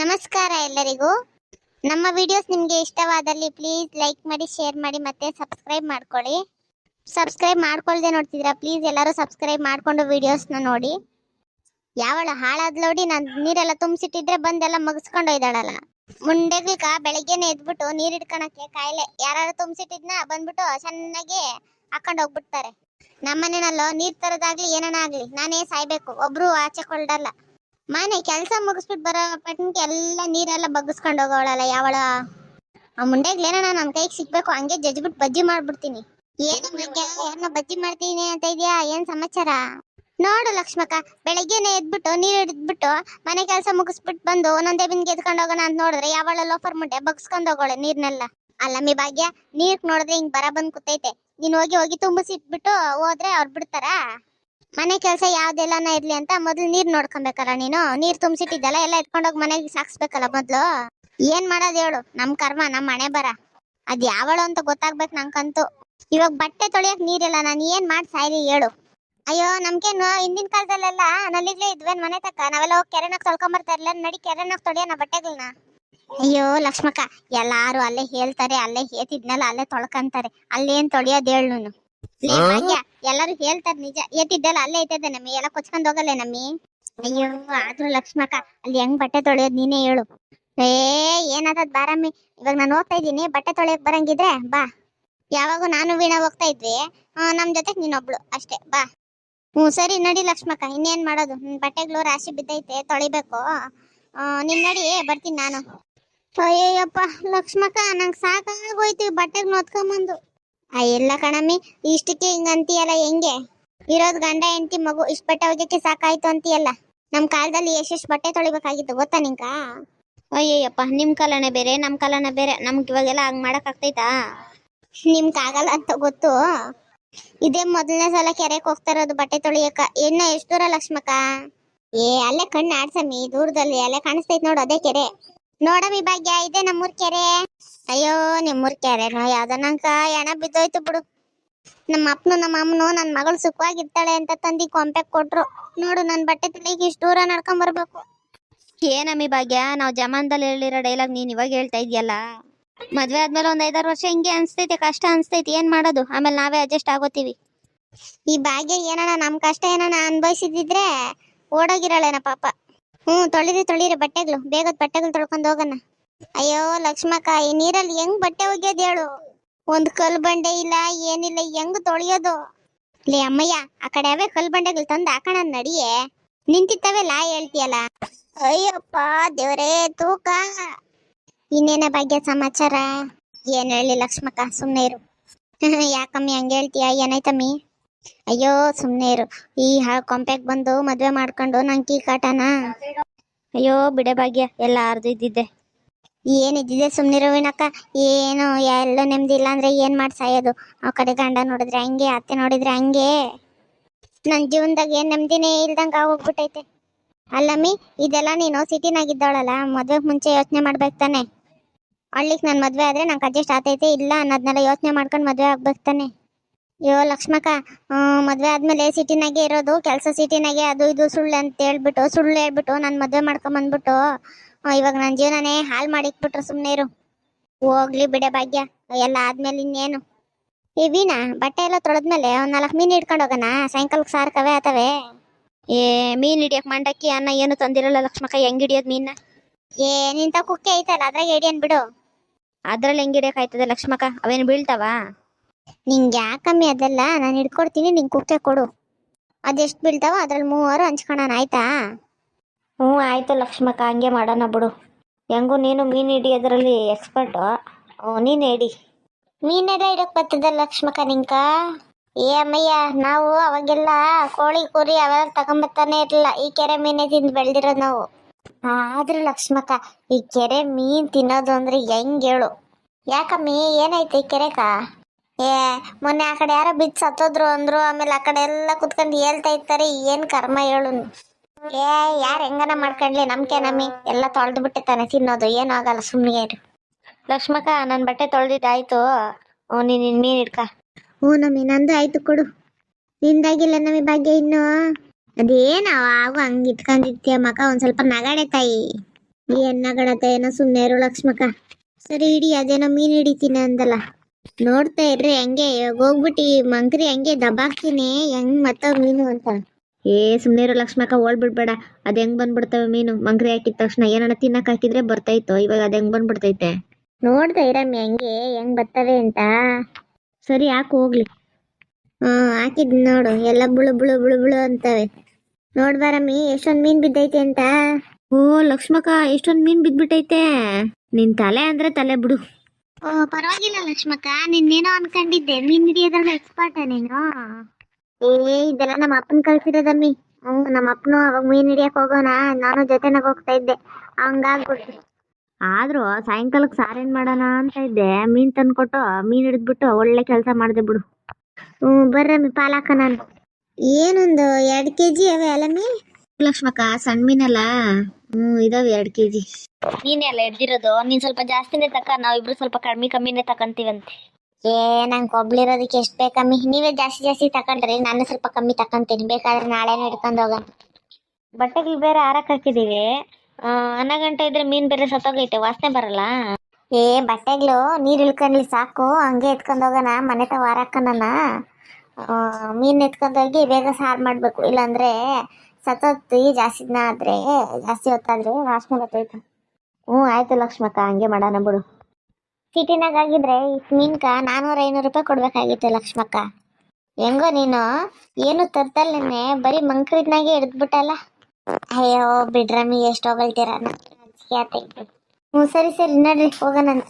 ನಮಸ್ಕಾರ ಎಲ್ಲರಿಗೂ. ನಮ್ಮ ವಿಡಿಯೋಸ್ ನಿಮಗೆ ಇಷ್ಟವಾದಲ್ಲಿ ಪ್ಲೀಸ್ ಲೈಕ್ ಮಾಡಿ ಶೇರ್ ಮಾಡಿ ಮತ್ತೆ ಸಬ್ಸ್ಕ್ರೈಬ್ ಮಾಡ್ಕೊಳ್ಳಿ. ಸಬ್ಸ್ಕ್ರೈಬ್ ಮಾಡ್ಕೊಳ್ದೆ ನೋಡ್ತಿದ್ದೀರಾ? ಪ್ಲೀಸ್ ಎಲ್ಲರೂ ಸಬ್ಸ್ಕ್ರೈಬ್ ಮಾಡ್ಕೊಂಡು ವಿಡಿಯೋಸ್ನ ನೋಡಿ. ಯಾವಳ ಹಾಳಾದ್ಲೋಡಿ ನಾನು ನೀರೆಲ್ಲ ತುಂಬಿಸಿಟ್ಟಿದ್ರೆ ಬಂದೆಲ್ಲ ಮುಗಿಸ್ಕೊಂಡು ಹೋಯ್ದಾಳಲ್ಲ. ಮುಂಡೆಗ್ಲಿಕ ಬೆಳಗ್ಗೆನೆ ಎದ್ಬಿಟ್ಟು ನೀರು ಇಟ್ಕೊಳಕ್ಕೆ ಕಾಯಿಲೆ. ಯಾರು ತುಂಬಿಸಿಟ್ಟಿದ್ನ ಬಂದ್ಬಿಟ್ಟು ಚೆನ್ನಾಗಿ ಹಾಕೊಂಡು ಹೋಗ್ಬಿಡ್ತಾರೆ. ನಮ್ಮನೇನಲ್ಲೋ ನೀರ್ ತರೋದಾಗ್ಲಿ, ಏನಾನ ನಾನೇ ಸಾಯ್ಬೇಕು. ಒಬ್ರು ಆಚೆ ಕೊಳ್ಳಲ್ಲ. ಮನೆ ಕೆಲಸ ಮುಗಿಸ್ಬಿಟ್ಟು ಬರೋ ಪಟ್ಟಣಕ್ಕೆ ಎಲ್ಲ ನೀರೆಲ್ಲ ಬಗ್ಗಿಸ್ಕೊಂಡು ಹೋಗೋಳಲ್ಲ ಯಾವಳ? ಆ ಮುಂಡೆಗ್ಲೇನ ನಮ್ ಕೈಗೆ ಸಿಗ್ಬೇಕು, ಹಂಗೆ ಜಜ್ಬಿಟ್ಟು ಬಜ್ಜಿ ಮಾಡ್ಬಿಡ್ತೀನಿ. ಏನು ಯಾರನ್ನ ಬಜ್ಜಿ ಮಾಡ್ತೀನಿ ಅಂತ ಇದೆಯಾ? ಏನ್ ಸಮಾಚಾರ? ನೋಡು ಲಕ್ಷ್ಮಕ್ಕ, ಬೆಳಗ್ಗೆನೆ ಎದ್ಬಿಟ್ಟು ನೀರು ಹಿಡಿದ್ಬಿಟ್ಟು ಮನೆ ಕೆಲಸ ಮುಗಿಸ್ಬಿಟ್ಟು ಬಂದು ಒಂದೊಂದೇ ಬಿಂದಿಗೆ ಎದ್ಕೊಂಡು ಹೋಗೋಣ ಅಂತ ನೋಡಿದ್ರೆ ಯಾವಳ ಲೋಫರ್ ಮುಂಡೆ ಬಗ್ಸ್ಕೊಂಡು ಹೋಗೋಳೆ ನೀರ್ನೆಲ್ಲ. ಮಿ ಭಾಗ್ಯ ನೀರ್ ನೋಡಿದ್ರೆ ಹಿಂಗ್ ಬರ ಬಂದ್ ಕೂತೈತೆ. ನೀನ್ ಹೋಗಿ ಹೋಗಿ ತುಂಬಿಸಿಟ್ಬಿಟ್ಟು ಹೋದ್ರೆ ಅವ್ರು ಬಿಡ್ತಾರಾ? ಮನೆ ಕೆಲಸ ಯಾವ್ದೆಲ್ಲನ ಇರ್ಲಿ ಅಂತ ಮೊದ್ಲು ನೀರ್ ನೋಡ್ಕೊಬೇಕಲ್ಲ ನೀನು. ನೀರ್ ತುಂಬಿಸಿಟ್ಟಿದ್ದಲ್ಲ, ಎಲ್ಲ ಎತ್ಕೊಂಡೋಗಿ ಮನೆಗೆ ಸಾಕ್ಸ್ಬೇಕಲ್ಲ ಮೊದ್ಲು. ಏನ್ ಮಾಡೋದ್ ಹೇಳು, ನಮ್ ಕರ್ಮ, ನಮ್ ಮನೆ ಬರ. ಅದ್ ಯಾವಳು ಅಂತ ಗೊತ್ತಾಗ್ಬೇಕು ನಂಗಂತೂ. ಇವಾಗ ಬಟ್ಟೆ ತೊಳಿಯಕ್ ನೀರಿಲ್ಲ, ನಾನು ಏನ್ ಮಾಡಿ ಸಾಯ್ಲಿ ಹೇಳು. ಅಯ್ಯೋ, ನಮ್ಗೇನು ಹಿಂದಿನ ಕಾಲದಲ್ಲೆಲ್ಲ ನಲ್ಲಿಗ್ಲೇ ಇದ್ವೇನ್ ಮನೆ ತಕ್ಕ? ನಾವೆಲ್ಲ ಹೋಗಿ ಕೆರೆನಾಗ್ ತೊಳ್ಕೊಂಬರ್ತಾ ಇರ್ಲಿಲ್ಲ, ನಡಿ ತೊಳಿಯ ತೊಳಿಯೋಣ ಬಟ್ಟೆಗಳನ್ನ ಅಯ್ಯೋ, ಲಕ್ಷ್ಮಕ್ಕ, ಎಲ್ಲಾರು ಅಲ್ಲೇ ಹೇಳ್ತಾರೆ, ಅಲ್ಲೇ ಹೇತಿದ್ನಲ್ಲ ಅಲ್ಲೇ ತೊಳ್ಕಂತಾರೆ. ಅಲ್ಲೇನ್ ತೊಳಿಯೋದ್ ಹೇಳು ನೀನು. ಲೇ ಭಾಗ್ಯ ಎಲ್ಲರೂ ಹೇಳ್ತಾರೆ ನಿಜ. ಎತ್ತಿದ್ದಲ್ಲ ಅಲ್ಲೇ ಐತದೆ ನಮ್ಮಿ. ಎಲ್ಲ ಕೊಚ್ಕೊಂಡ್ ಹೋಗಲ್ಲ ನಮ್ಮಿ? ಅಯ್ಯೋ ಆದ್ರೂ ಲಕ್ಷ್ಮಕ್ಕ ಅಲ್ಲಿ ಹೆಂಗ್ ಬಟ್ಟೆ ತೊಳೆಯೋದ್ ನೀನೇ ಹೇಳು. ಏ ಏನಾದದ್ ಬಾರಮ್ಮಿ ಇವಾಗ ನಾನು ಹೋಗ್ತಾ ಇದೀನಿ ಬಟ್ಟೆ ತೊಳೆಯಕ್ ಬರಂಗಿದ್ರೆ ಬಾ. ಯಾವಾಗೂ ನಾನು ವೀಣಾ ಹೋಗ್ತಾ ಇದ್ವಿ. ನಮ್ ಜೊತೆಗ್ ನೀನೊಬ್ಳು. ಅಷ್ಟೇ ಬಾ. ಹ್ಞೂ ಸರಿ ನಡಿ ಲಕ್ಷ್ಮಕ್ಕ. ಇನ್ನೇನ್ ಮಾಡೋದು? ಬಟ್ಟೆಗಳು ರಾಶಿ ಬಿದ್ದೈತೆ ತೊಳಿಬೇಕು. ಆ, ನೀನ್ ನಡಿ ಬರ್ತೀನಿ ನಾನು. ಅಯ್ಯಯ್ಯಪ್ಪ ಲಕ್ಷ್ಮಕ್ಕ ನಂಗೆ ಸಾಕಾಗೋಯ್ತು ಬಟ್ಟೆಗ್ ನೋದ್ಕೊಂಬಂದು ಎಲ್ಲ ಕಣಮ್ಮಿ, ಇಷ್ಟಕ್ಕೆ ಹಿಂಗ ಅಂತೀಯಲ್ಲ ಹೆಂಗೆ? ಇರೋದ್ ಗಂಡ, ಹೆಂಡತಿ, ಮಗು ಇಷ್ಟ ಬಟ್ಟೆ ಒಗ್ಯಕ್ಕೆ ಸಾಕಾಯ್ತು ಅಂತೀಯಲ್ಲ? ನಮ್ ಕಾಲದಲ್ಲಿ ಎಷ್ಟೆಷ್ಟು ಬಟ್ಟೆ ತೊಳಿಬೇಕಾಗಿತ್ತು, ಗೊತ್ತಾ ನಿಂಕ ಅಯ್ಯಯ್ಯಪ್ಪ, ನಿಮ್ ಕಾಲನೇ ಬೇರೆ, ನಮ್ ಕಾಲನೇ ಬೇರೆ. ನಮ್ಗೆ ಇವಾಗೆಲ್ಲ ಹಂಗ್ ಮಾಡಕ್ ಆಗ್ತೈತಾ? ನಿಮ್ಗೆ ಆಗಲ್ಲ ಅಂತ ಗೊತ್ತು? ಇದೇ ಮೊದಲನೇ ಸಲ ಕೆರೆಗೆ ಹೋಗ್ತಾ ಇರೋದು ಬಟ್ಟೆ ತೊಳಿಯಕ. ಇನ್ನ ಎಷ್ಟು ದೂರ ಲಕ್ಷ್ಮಕ್ಕ? ಏ, ಅಲ್ಲೇ ಕಣ್ಣು ಆಡ್ಸಮಿ ದೂರದಲ್ಲಿ ಅಲ್ಲೇ ಕಾಣಿಸ್ತೈತ್ ನೋಡು ಅದೇ ಕೆರೆ. ನೋಡಮ್ಮಿ ಭಾಗ್ಯ, ಇದೆ ನಮ್ಮೂರ್ ಕೆರೆ. ಅಯ್ಯೋ ನಿಮ್ಮೂರ್ ಕೆರೆನೋ ಯಾವ್ದನಂಕ ಎಣ ಬಿದ್ದೋಯ್ತು ಬಿಡು. ನಮ್ಮ ಅಪ್ಪನು ನಮ್ಮ ಅಮ್ಮನು ನನ್ನ ಮಗಳು ಸುಖವಾಗಿರ್ತಾಳೆ ಅಂತ ತಂದಿ ಕೊಂಪೆ ಕೊಟ್ರು. ನೋಡು ನನ್ ಬಟ್ಟೆ ತಲೆಗೆ ಇಷ್ಟು ದೂರ ನಡ್ಕೊಂಡ್ ಬರ್ಬೇಕು. ಏನಮ್ಮಿ ಭಾಗ್ಯ ನಾವು ಜಮಾನ್ದಲ್ಲಿ ಹೇಳಿರೋ ಡೈಲಾಗ್ ನೀನ್ ಇವಾಗ ಹೇಳ್ತಾ ಇದೆಯಲ್ಲ? ಮದ್ವೆ ಆದ್ಮೇಲೆ ಒಂದ್ ಐದಾರು ವರ್ಷ ಹಿಂಗೆ ಅನ್ಸ್ತೈತೆ ಕಷ್ಟ ಅನ್ಸ್ತೈತಿ ಏನ್ ಮಾಡೋದು? ಆಮೇಲೆ ನಾವೇ ಅಡ್ಜಸ್ಟ್ ಆಗೋತೀವಿ. ಈ ಭಾಗ್ಯ ಏನಣ್ಣ ನಮ್ ಕಷ್ಟ ಏನನ ಅನ್ಭವಿಸಿದ್ರೆ ಓಡೋಗಿರಳೇನ ಪಾಪ. ಹ್ಮ್ ತೊಳಿರಿ ತೊಳಿರಿ ಬಟ್ಟೆಗಳು ಬೇಗದ ಬಟ್ಟೆಗಳು ತೊಳ್ಕೊಂಡ್ ಹೋಗಣ ಅಯ್ಯೋ ಲಕ್ಷ್ಮಕ್ಕ, ಈ ನೀರಲ್ಲಿ ಹೆಂಗ್ ಬಟ್ಟೆ ಒಗ್ಯೋದ್ ಹೇಳು? ಒಂದ್ ಕಲ್ ಬಂಡೆ ಇಲ್ಲ, ಏನಿಲ್ಲ, ಹೆಂಗ್ ತೊಳೆಯೋದು? ಲೇ ಅಮ್ಮಯ್ಯ, ಆ ಕಡೆ ಅವೇ ಕಲ್ ಬಂಡೆಗಳು ತಂದು ಹಾಕೋಣ ನಡಿಯೇ? ನಿಂತಿತ್ತವೆ ಲಾ ಹೇಳ್ತೀಯಲ್ಲ? ಅಯ್ಯಪ್ಪ, ದೇವ್ರೇ, ತೂಕ. ಇನ್ನೇನ ಭಾಗ್ಯ ಸಮಾಚಾರ? ಏನ್ ಹೇಳಿ ಲಕ್ಷ್ಮಕ್ಕ, ಸುಮ್ನೆ ಇರು. ಯಾಕಮ್ಮಿ ಹಂಗೆ ಹೇಳ್ತೀಯ, ಏನಾಯ್ತಮ್ಮಿ? ಅಯ್ಯೋ, ಸುಮ್ನೆ ಇರು. ಈ ಹಾ ಕೊಂಪೆಗ್ ಬಂದು ಮದ್ವೆ ಮಾಡ್ಕೊಂಡು ನಂಗೆ ಕೀ ಕಾಟನ? ಅಯ್ಯೋ, ಬಿಡೆ ಭಾಗ್ಯ, ಎಲ್ಲ ಅರ್ದು ಇದ್ದಿದ್ದೆ. ಏನಿದ್ದಿದೆ ಸುಮ್ನಿರು ವಿನಕ್ಕ ಏನು ಎಲ್ಲ ನೆಮ್ಮದಿ ಇಲ್ಲ ಅಂದ್ರೆ ಏನ್ ಮಾಡಿ ಸಾಯೋದು? ಆ ಕಡೆ ಗಂಡ ನೋಡಿದ್ರೆ ಹಂಗೆ ಅತ್ತೆ ನೋಡಿದ್ರೆ ಹಂಗೆ. ನನ್ ಜೀವನದಾಗ ಏನ್ ನೆಮ್ಮದಿನೇ ಇಲ್ದಂಗ ಹೋಗ್ಬಿಟ್ಟೈತೆ ಅಲ್ಲಮ್ಮಿ ಇದೆಲ್ಲ ನೀನು ಸಿಟಿನಾಗಿದ್ದಾಳಲ್ಲ ಮದ್ವೆ ಮುಂಚೆ ಯೋಚನೆ ಮಾಡ್ಬೇಕು ತಾನೆ. ಹಳ್ಳಿಗ್ ನನ್ ಮದುವೆ ಆದ್ರೆ ನಂಗೆ ಅಡ್ಜಸ್ಟ್ ಆತೈತೆ ಇಲ್ಲ ಅನ್ನೋದ್ನೆಲ್ಲ ಯೋಚನೆ ಮಾಡ್ಕೊಂಡು ಮದ್ವೆ ಆಗ್ಬೇಕು ತಾನೆ. ಅಯ್ಯೋ ಲಕ್ಷ್ಮಕ್ಕ ಮದುವೆ ಆದ್ಮೇಲೆ ಸಿಟಿನಾಗೆ ಇರೋದು ಕೆಲಸ ಸಿಟಿನಾಗೆ ಅದು ಇದು ಸುಳ್ಳು ಅಂತ ಹೇಳ್ಬಿಟ್ಟು ಸುಳ್ಳು ಹೇಳ್ಬಿಟ್ಟು ನಾನು ಮದ್ವೆ ಮಾಡ್ಕೊಂಡ್ ಬಂದ್ಬಿಟ್ಟು ಆ, ಇವಾಗ ನನ್ನ ಜೀವನನೇ ಹಾಳು ಮಾಡಿಕ್ಬಿಟ್ರು ಸುಮ್ಮನೆ ಇರು. ಹೋಗ್ಲಿ ಬಿಡೆ ಭಾಗ್ಯ ಎಲ್ಲ ಆದ್ಮೇಲೆ ಇನ್ನೇನು. ಈ ವೀಣಾ ಬಟ್ಟೆ ಎಲ್ಲ ತೊಳೆದ್ಮೇಲೆ ಒಂದ್ ನಾಲ್ಕು ಮೀನು ಇಟ್ಕೊಂಡು ಹೋಗೋಣ? ಸಾಯಂಕಾಲಕ್ಕೆ ಸಾರ್ಕವೆ ಆತವೆ. ಏ ಮೀನ್ ಹಿಡಿಯಕ್ ಮಂಡಕ್ಕಿ ಅನ್ನ ಏನು ತಂದಿರಲ್ಲ ಲಕ್ಷ್ಮಕ್ಕ ಹೆಂಗ್ ಹಿಡಿಯೋದ್ ಮೀನ್ನ ಏ ನಿಂತ ಕುಕ್ಕೆ ಐತಲ್ಲ ಅದ್ರಾಗ ಹಿಡಿಯನ್ ಬಿಡು ಅದ್ರಲ್ಲಿ ಹೆಂಗ್ ಹಿಡಿಯಕ್ ಆಯ್ತದೆ ಲಕ್ಷ್ಮಕ್ಕ? ಅವೇನ್ ಬೀಳ್ತಾವ? ನಿಂಗೆ ಯಾಕಮ್ಮಿ ಅದೆಲ್ಲ? ನಾನು ಹಿಡ್ಕೊಡ್ತೀನಿ ನಿಂಗೆ ಕುಕ್ಕೆ ಕೊಡು. ಅದೆಷ್ಟು ಬೀಳ್ತಾವ ಅದ್ರಲ್ಲಿ ಮೂವರು ಹಂಚ್ಕೊಳಣ ಆಯ್ತಾ? ಹ್ಞೂ, ಆಯಿತು ಲಕ್ಷ್ಮಕ್ಕ, ಹಂಗೆ ಮಾಡೋಣ ಬಿಡು. ಹೆಂಗೂ ನೀನು ಮೀನ್ ಹಿಡಿಯೋದ್ರಲ್ಲಿ ಎಕ್ಸ್ಪರ್ಟು ನೀನು ಹಿಡಿ ಮೀನೆಲ್ಲ ಹಿಡಕ್ಕೆ ಬರ್ತದ ಲಕ್ಷ್ಮಕ್ಕ ನಿಂಕ? ಏ ಅಮ್ಮಯ್ಯ, ನಾವು ಅವಾಗೆಲ್ಲ ಕೋಳಿ ಕುರಿ ಅವೆಲ್ಲ ತಗೊಂಬರ್ತಾನೆ ಇರಲಿಲ್ಲ. ಈ ಕೆರೆ ಮೀನೇ ತಿಂದು ಬೆಳ್ದಿರೋದು ನಾವು. ಆದ್ರೂ ಲಕ್ಷ್ಮಕ್ಕ, ಈ ಕೆರೆ ಮೀನ್ ತಿನ್ನೋದು ಅಂದ್ರೆ ಹೆಂಗ್ ಹೇಳು? ಯಾಕಮ್ಮಿ, ಏನಾಯ್ತು ಈ ಕೆರೆಕ? ಏ, ಮೊನ್ನೆ ಆ ಕಡೆ ಯಾರೋ ಬಿದ್ದು ಸತ್ತೋದ್ರು ಅಂದ್ರು, ಆಮೇಲೆ ಆ ಕಡೆ ಎಲ್ಲ ಕುತ್ಕೊಂಡು ಹೇಳ್ತಾ ಇರ್ತಾರೆ, ಏನ್ ಕರ್ಮ ಹೇಳು? ಏ, ಯಾರು ಹೆಂಗನ ಮಾಡ್ಕೊಂಡ್ಲಿ? ನಮ್ಕೆ ನಮ್ಮಿ. ಎಲ್ಲ ತೊಳೆದು ತಾನೆ ತಿನ್ನೋದು. ಏನೂ ಆಗಲ್ಲ ಸುಮ್ಮನೆ ಇರು. ಲಕ್ಷ್ಮಕ್ಕ ನನ್ನ ಬಟ್ಟೆ ತೊಳೆದಿದ್ದಾಯ್ತು. ನೀನು ಮೀನ್ ಇಡ್ಕ ಹ್ಞೂ ನಮ್ಮಿ, ನಂದು ಆಯ್ತು ಕೊಡು. ನಿಂದಾಗಿಲ್ಲ ನಮಿ ಭಾಗ್ಯ ಇನ್ನು. ಅದೇನು ಆಗು ಹಂಗೆ ಇಟ್ಕೊಂಡಿರ್ತೀಯ ಮಕ ಒಂದ್ ಸ್ವಲ್ಪ ನಗಾಡೆ ತಾಯಿ. ಈ ಎಣ್ಣಗಳತ್ತ ಏನೋ ಸುಮ್ಮನೆ ಇರು ಲಕ್ಷ್ಮಕ್ಕ. ಸರಿ ಇಡಿ, ಅದೇನೋ ಮೀನ್ ಹಿಡಿತೀನಿ ಅಂದಲ್ಲ. ನೋಡ್ತಾ ಇರ್ರಿ, ಹಂಗೆ ಹೋಗ್ಬಿಟ್ಟಿ ಮಂಕ್ರಿ ಹಂಗೆ ದಬಾಕ್ತೀನಿ. ಹೆಂಗ್ ಮತ್ತ ಮೀನು ಅಂತ. ಏ ಸುಮ್ಮನೆ ಇರೋ ಲಕ್ಷ್ಮಕ್ಕ ಓಡ್ಬಿಡ್ಬೇಡ. ಅದು ಹೆಂಗ್ ಬಂದ್ಬಿಡ್ತವೆ ಮೀನು? ಮಂಗ್ರಿ ಹಾಕಿದ ತಕ್ಷಣ ಏನನ್ನ ತಿನ್ನಕ್ ಹಾಕಿದ್ರೆ ಬರ್ತೈತೋ ಇವಾಗ ಅದು ಹೆಂಗ್ ಬಂದ್ಬಿಡ್ತೈತೆ? ನೋಡ್ತಾ ಇರಮ್ಮಿ ಹೆಂಗೆ ಹೆಂಗ್ ಬರ್ತವೆ ಅಂತ? ಸರಿ ಯಾಕೆ ಹೋಗ್ಲಿ. ಹ್ಮ್ ಹಾಕಿದ್ ನೋಡು. ಎಲ್ಲ ಬುಳು ಬುಳು ಬುಳು ಬುಳು ಅಂತವೆ. ನೋಡ್ಬಾರಮ್ಮಿ ಎಷ್ಟೊಂದ್ ಮೀನ್ ಬಿದ್ದೈತೆ ಅಂತ? ಓ ಲಕ್ಷ್ಮಕ್ಕ ಎಷ್ಟೊಂದ್ ಮೀನ್ ಬಿದ್ಬಿಟ್ಟೈತೆ. ನಿನ್ ತಲೆ ಅಂದ್ರೆ ತಲೆ ಬಿಡು. ಓ ಪರವಾಗಿಲ್ಲ ಲಕ್ಷ್ಮಕ್ಕ. ನಿನ್ನೇನೋ ಅನ್ಕೊಂಡಿದ್ದೆ. ಮೀನ್ ಹಿಡಿಯೋದ್ರಲ್ಲಿ ಎಕ್ಸ್ಪರ್ಟ್ ನೀನು? ಏ ಇದೆಲ್ಲ ನಮ್ಮ ಅಪ್ಪನ ಕಳ್ಸಿರೋದಮ್ಮಿ ಹ್ಮ್ ನಮ್ಮ ಅಪ್ಪನು ಅವಾಗ ಮೀನ್ ಹಿಡಿಯಕ್ ಹೋಗೋಣ. ನಾನು ಜೊತೆನಾಗ ಹೋಗ್ತಾ ಇದ್ದೆ. ಹಂಗಾಗ್ಬಿಟ್ಟು ಆದ್ರೂ ಸಾಯಂಕಾಲಕ್ಕೆ ಸಾರೇನ್ ಮಾಡೋಣ ಅಂತ ಇದ್ದೆ. ಮೀನ್ ತಂದ್ಕೊಟ್ಟು ಮೀನ್ ಹಿಡಿದ್ಬಿಟ್ಟು ಒಳ್ಳೆ ಕೆಲಸ ಮಾಡಿದೆ ಬಿಡು. ಹ್ಮ್ ಬರ್ರಮ್ಮಿ ಪಾಲಾಕ ನಾನು. ಏನೊಂದು ಎರಡ್ ಕೆಜಿ ಅವೆ ಅಲ್ಲಮ್ಮಿ ಲಕ್ಷ್ಮಕ್ಕ ಸಣ್ಣ ಮೀನಲ್ಲ? ಹ್ಮ್ ಇದಾವೆ ಎರಡ್ ಕೆಜಿ. ನೀನೇ ಅಲ್ಲ ಎಡ್ದಿರೋದು ನೀನ್ ಸ್ವಲ್ಪ ಜಾಸ್ತಿನೇ ತಕ ನಾವಿಬ್ರು ಸ್ವಲ್ಪ ಕಡಿಮೆ ಕಮ್ಮಿನೇ ತಕಂತೀವಂತೆ. ಏ ನಂಗೆ ಒಬ್ಳಿರೋದಕ್ಕೆ ಎಷ್ಟು ಬೇಕಮ್ಮಿ ನೀವೇ ಜಾಸ್ತಿ ಜಾಸ್ತಿ ತಕೊಂಡ್ರಿ ನಾನು ಸ್ವಲ್ಪ ಕಮ್ಮಿ ತಕೊಂತೀನಿ. ಬೇಕಾದ್ರೆ ನಾಳೆನೇ ಹಿಡ್ಕೊಂಡು ಹೋಗೋಣ. ಬಟ್ಟೆಗಳು ಬೇರೆ ಆರಕ್ಕೆ ಹಾಕಿದೀವಿ. ಆ, ಅನ್ನ ಗಂಟೆ ಇದ್ರೆ ಮೀನ್ ಬೇರೆ ಸತ್ತೋಗೈತೆ ವಾಸನೆ ಬರಲ್ಲ? ಏ ಬಟ್ಟೆಗಳು ನೀರು ಇಳ್ಕೊಂಡ್ಲಿ ಸಾಕು ಹಂಗೆ ಎತ್ಕೊಂಡು ಹೋಗೋಣ ಮನೆ ತ ವಾರಕ್ಕನ ಮೀನ್ ಎತ್ಕೊಂಡೋಗಿ ಬೇಗ ಸಾರು ಮಾಡಬೇಕು ಇಲ್ಲಾಂದ್ರೆ ಸತ್ತೋತಿ ಜಾಸ್ತಿ ದಿನ ಆದರೆ ಜಾಸ್ತಿ ಹೊತ್ತಾದ್ರೆ ವಾಸನೆ ಬರ್ತೈತೆ ಹ್ಞೂ ಆಯ್ತು ಲಕ್ಷ್ಮಕ್ಕ ಹಂಗೆ ಮಾಡೋಣ ಬಿಡು. ಸಿಟಿನಾಗ ಆಗಿದ್ರೆ ಮೀನ್ಕ ನಾನೂರ ಐನೂರು ರೂಪಾಯಿ ಕೊಡ್ಬೇಕಾಗಿತ್ತು ಲಕ್ಷ್ಮಕ್ಕ. ಹೆಂಗೋ ನೀನು, ಏನು ತರ್ತಲ್ಲ ನಿನ್ನೆ, ಬರೀ ಮಂಕ್ರಿದ್ನಾಗೆ ಹಿಡಿದ್ಬಿಟ್ಟಲ್ಲ? ಅಯ್ಯೋ, ಬಿಡ್ರಮ್ಮಿ, ಎಷ್ಟು ಹೋಗಲ್ತೀರ ಹ್ಞೂ, ಸರಿ ಸರಿ, ನಡ್ರಿ, ಹೋಗೋಣಂತ.